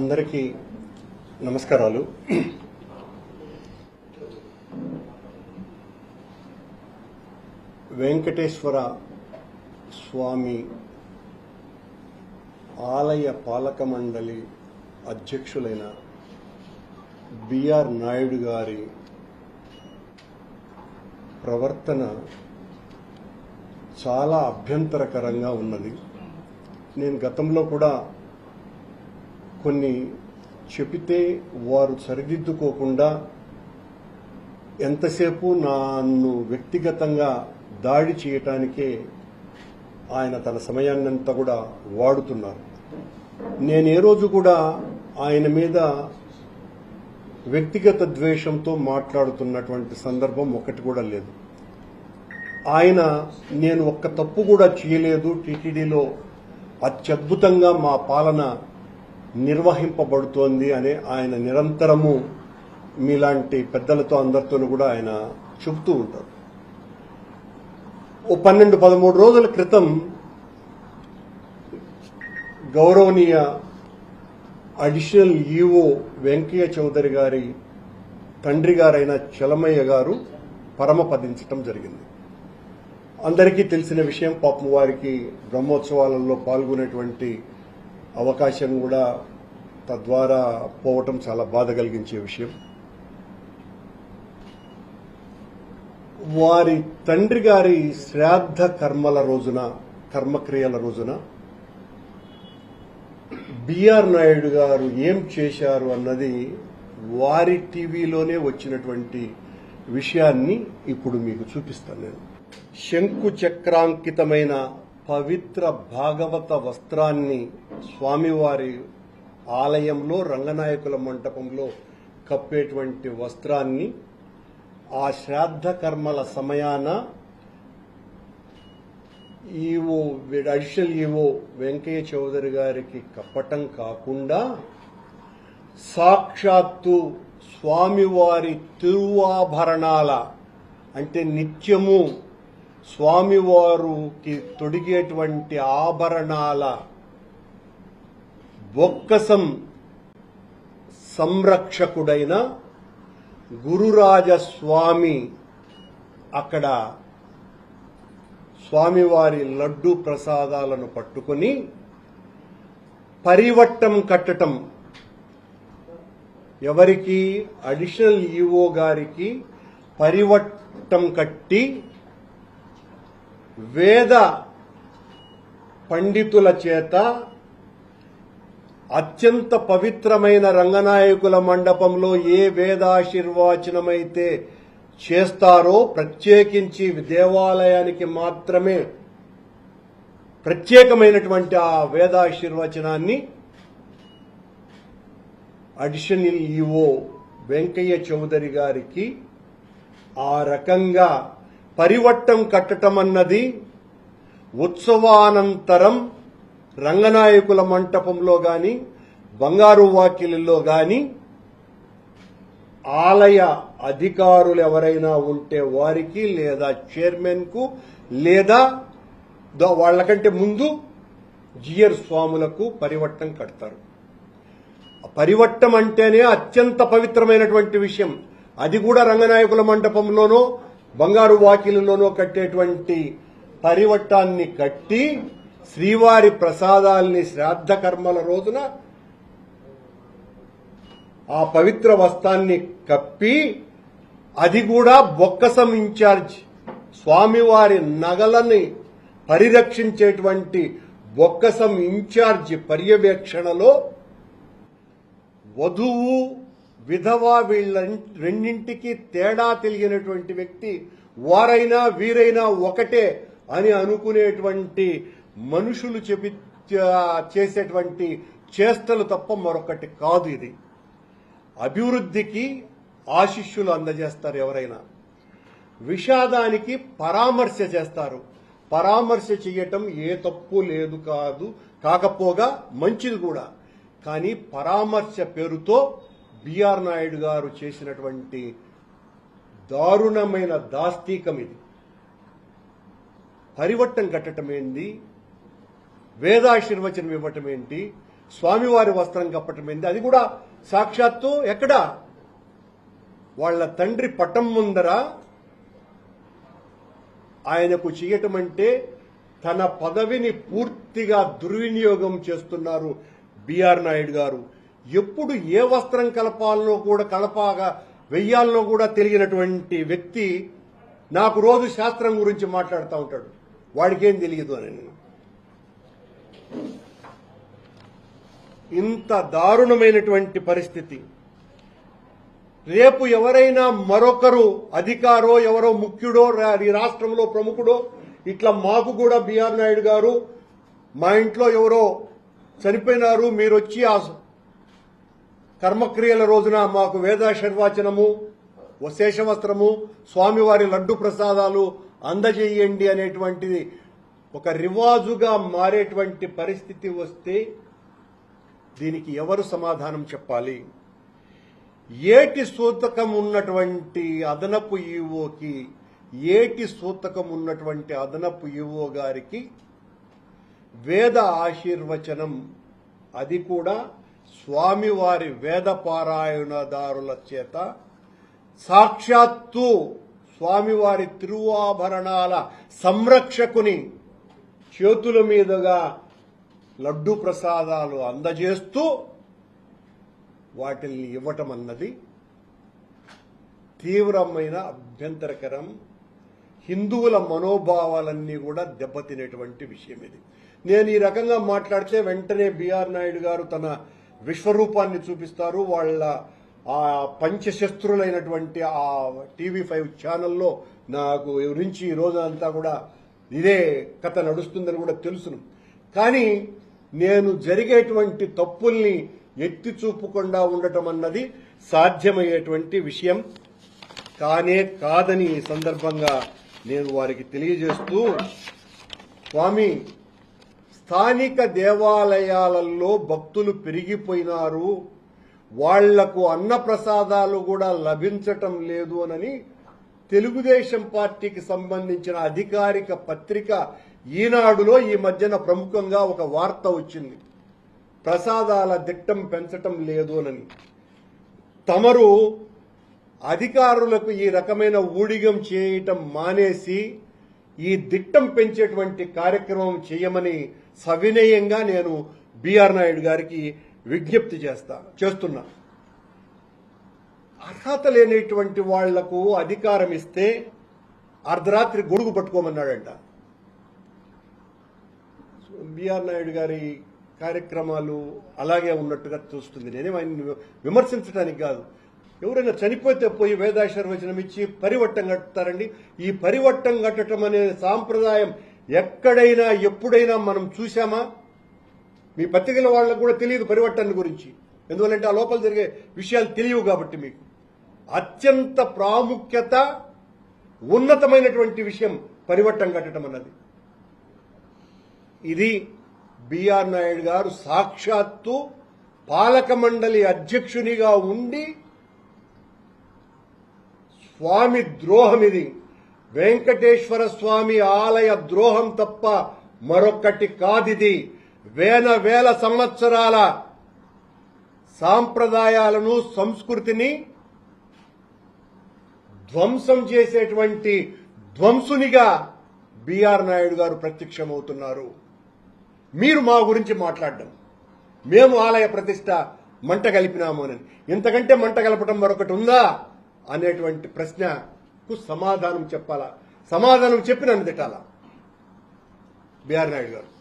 అందరికీ నమస్కారాలు. వెంకటేశ్వర స్వామి ఆలయ పాలక మండలి అధ్యక్షులైన బిఆర్ నాయుడు గారి ప్రవర్తన చాలా అభ్యంతరకరంగా ఉన్నది. నేను గతంలో కూడా కొన్ని చెబితే వారు సరిదిద్దుకోకుండా ఎంతసేపు నన్ను వ్యక్తిగతంగా దాడి చేయటానికే ఆయన తన సమయాన్నంతా కూడా వాడుతున్నారు. నేను ఏ రోజు కూడా ఆయన మీద వ్యక్తిగత ద్వేషంతో మాట్లాడుతున్నటువంటి సందర్భం ఒకటి కూడా లేదు. ఆయన నేను ఒక్క తప్పు కూడా చేయలేదు. టీటీడీలో అత్యద్భుతంగా మా పాలన నిర్వహింపబడుతోంది అనే ఆయన నిరంతరము మీలాంటి పెద్దలతో అందరితోనూ కూడా ఆయన చెబుతూ ఉంటారు. ఓ పన్నెండు పదమూడు రోజుల క్రితం గౌరవనీయ అడిషనల్ ఈఓ వెంకయ్య చౌదరి గారి తండ్రి గారైన చలమయ్య గారు పరమపదించటం జరిగింది. అందరికీ తెలిసిన విషయం పాపం వారికి బ్రహ్మోత్సవాలలో పాల్గొనేటువంటి అవకాశం కూడా తద్వారా పోవటం చాలా బాధ కలిగించే విషయం. వారి తండ్రి గారి శ్రాద్ధ కర్మల రోజున కర్మక్రియల రోజున బిఆర్ నాయుడు గారు ఏం చేశారు అన్నది వారి టీవీలోనే వచ్చినటువంటి విషయాన్ని ఇప్పుడు మీకు చూపిస్తాను నేను. శంకు చక్రాంకితమైన పవిత్ర భాగవత వస్త్రాన్ని స్వామివారి ఆలయంలో రంగనాయకుల మంటపంలో కప్పేటువంటి వస్త్రాన్ని ఆ శ్రాద్ధ కర్మల సమయాన EO additional EO Venkaiah Chowdary గారికి కప్పటం కాకుండా సాక్షాత్తు స్వామివారి తిరువాభరణాల అంటే నిత్యము స్వామివారికి తొడిగేటువంటి ఆభరణాల బొక్కసం సంరక్షకుడైన గురురాజస్వామి అక్కడ స్వామివారి లడ్డు ప్రసాదాలను పట్టుకొని పరివట్టం కట్టటం. ఎవరికి? అడిషనల్ ఈఓ గారికి పరివట్టం కట్టి వేద పండితుల చేత అత్యంత పవిత్రమైన రంగనాయకుల మండపంలో ఏ వేదాశీర్వాచనమైతే చేస్తారో ప్రత్యేకించి దేవాలయానికి మాత్రమే ప్రత్యేకమైనటువంటి ఆ వేదాశీర్వచనాన్ని అడిషనల్ ఈఓ వెంకయ్య చౌదరి గారికి ఆ రకంగా పరివట్టం కట్టటం అన్నది ఉత్సవానంతరం రంగనాయకుల మంటపంలో కానీ బంగారు వాకిలిలో కానీ ఆలయ అధికారులు ఎవరైనా ఉంటే వారికి లేదా చైర్మన్కు లేదా వాళ్ళకంటే ముందు జియర్ స్వాములకు పరివట్టం కడతారు. పరివట్టం అంటేనే అత్యంత పవిత్రమైనటువంటి విషయం. అది కూడా రంగనాయకుల మంటపంలోనో బంగారు వాకిలిలోనో కట్టేటువంటి పరివట్టాన్ని కట్టి శ్రీవారి ప్రసాదాల్ని శ్రాద్ధ కర్మల రోజున ఆ పవిత్ర వస్త్రాన్ని కప్పి అది కూడా బొక్కసం ఇన్ఛార్జ్ స్వామివారి నగలని పరిరక్షించేటువంటి బొక్కసం ఇన్ఛార్జ్ పర్యవేక్షణలో వధువు విధవ వీళ్ళ రెండింటికి తేడా తెలియనటువంటి వ్యక్తి వారైనా వీరైనా ఒకటే అని అనుకునేటువంటి మనుషులు చెబి చేసేటువంటి చేష్టలు తప్ప మరొకటి కాదు ఇది. అభివృద్ధికి ఆశిష్యులు అందజేస్తారు ఎవరైనా. విషాదానికి పరామర్శ చేస్తారు. పరామర్శ చేయటం ఏ తప్పు లేదు కాదు కాకపోగా మంచిది కూడా. కానీ పరామర్శ పేరుతో బిఆర్ నాయుడు గారు చేసినటువంటి దారుణమైన దాస్తీకం ఇది. పరివట్టం కట్టడం ఏంది? వేదాశీర్వచనం ఇవ్వటం ఏంటి? స్వామివారి వస్త్రం కప్పటం ఏంది? అది కూడా సాక్షాత్తు ఎక్కడ? వాళ్ళ తండ్రి పటం ముందర ఆయనకు చేయటం అంటే తన పదవిని పూర్తిగా దుర్వినియోగం చేస్తున్నారు బిఆర్ నాయుడు గారు. ఎప్పుడు ఏ వస్త్రం కలపాలనో కూడా కలపాగా వెయ్యాలనో కూడా తెలియనటువంటి వ్యక్తి నాకు రోజు శాస్త్రం గురించి మాట్లాడుతూ ఉంటాడు. వాడికేం తెలియదు అని నేను. ఇంత దారుణమైనటువంటి పరిస్థితి. రేపు ఎవరైనా మరొకరు అధికారో ఎవరో ముఖ్యుడో రా- ఈ రాష్ట్రంలో ప్రముఖుడో ఇట్లా మాకు కూడా బీఆర్ నాయుడు గారు మా ఇంట్లో ఎవరో చనిపోయినారు మీరు వచ్చి ఆ కర్మక్రియల రోజున మాకు వేదాశర్వాచనము శేషవస్త్రము స్వామివారి లడ్డు ప్రసాదాలు అందజేయండి అనేటువంటిది ఒక రివాజుగా మారేటువంటి పరిస్థితి వస్తే దీనికి ఎవరు సమాధానం చెప్పాలి? ఏటి సూతకం ఉన్నటువంటి అదనపు ఈవోకి ఏటి సూతకం ఉన్నటువంటి అదనపు ఈవో గారికి వేద ఆశీర్వచనం అది కూడా స్వామివారి వేద పారాయణదారుల చేత సాక్షాత్తు స్వామివారి తిరువాభరణాల సంరక్షకుని చేతుల మీదుగా లడ్డు ప్రసాదాలు అందజేస్తూ వాటిల్ని ఇవ్వటం అన్నది తీవ్రమైన అభ్యంతరకరం. హిందువుల మనోభావాలన్నీ కూడా దెబ్బతినేటువంటి విషయం ఇది నేను ఈ రకంగా మాట్లాడితే వెంటనే బిఆర్ నాయుడు గారు తన విశ్వరూపాన్ని చూపిస్తారు. వాళ్ళ ఆ పంచశస్త్రులైనటువంటి ఆ టీవీ ఫైవ్ ఛానల్లో నాకు గురించి ఈ రోజంతా కూడా ఇదే కథ నడుస్తుందని కూడా తెలుసును. కానీ నేను జరిగేటువంటి తప్పుల్ని ఎత్తి చూపకుండా ఉండటం అన్నది సాధ్యమయ్యేటువంటి విషయం కానే కాదని ఈ సందర్భంగా నేను వారికి తెలియజేస్తూ స్వామి స్థానిక దేవాలయాలలో భక్తులు పెరిగిపోయినారు. వాళ్ళకు అన్నప్రసాదాలు కూడా లభించటం లేదు అనని తెలుగుదేశం పార్టీకి సంబంధించిన అధికారిక పత్రిక ఈనాడులో ఈ మధ్యన ప్రముఖంగా ఒక వార్త వచ్చింది. ప్రసాదాల దిట్టం పెంచటం లేదు అని తమరు అధికారులకు ఈ రకమైన ఊడిగం చేయటం మానేసి ఈ దిట్టం పెంచేటువంటి కార్యక్రమం చేయమని సవినయంగా నేను బిఆర్ నాయుడు గారికి విజ్ఞప్తి చేస్తా చేస్తున్నా. అర్హత లేనటువంటి వాళ్ళకు అధికారం ఇస్తే అర్ధరాత్రి గొడుగు పట్టుకోమన్నాడంట. బిఆర్ నాయుడు గారి కార్యక్రమాలు అలాగే ఉన్నట్టుగా చూస్తుంది. నేనే ఆయన విమర్శించడానికి కాదు. ఎవరైనా చనిపోతే పోయి వేదాశీర్వచనం ఇచ్చి పరివట్టం కట్టుతారండి ఈ పరివట్టం కట్టడం అనే సాంప్రదాయం ఎక్కడైనా ఎప్పుడైనా మనం చూసామా మీ పత్రికల వాళ్ళకు కూడా తెలియదు పరివర్తన గురించి. ఎందువల్లంటే ఆ లోపల జరిగే విషయాలు తెలియవు కాబట్టి మీకు. అత్యంత ప్రాముఖ్యత ఉన్నతమైనటువంటి విషయం పరివర్తన కట్టడం అన్నది. ఇది బిఆర్ నాయుడు గారు సాక్షాత్తు పాలక మండలి అధ్యక్షునిగా ఉండి స్వామి ద్రోహం ఇది. వెంకటేశ్వర స్వామి ఆలయ ద్రోహం తప్ప మరొక్కటి కాదిది. వేల వేల సంవత్సరాల సాంప్రదాయాలను సంస్కృతిని ధ్వంసం చేసేటువంటి ధ్వంసునిగా బిఆర్ నాయుడు గారు ప్రత్యక్షమవుతున్నారు. మీరు మా గురించి మాట్లాడడం. మేము ఆలయ ప్రతిష్ట మంట కలిపినాము అని ఇంతకంటే మంట కలపటం మరొకటి ఉందా? అనేటువంటి ప్రశ్న సమాధానం చెప్పాలా? సమాధానం చెప్పి నన్ను తిట్టాలా? బీఆర్ నాయుడు గారు.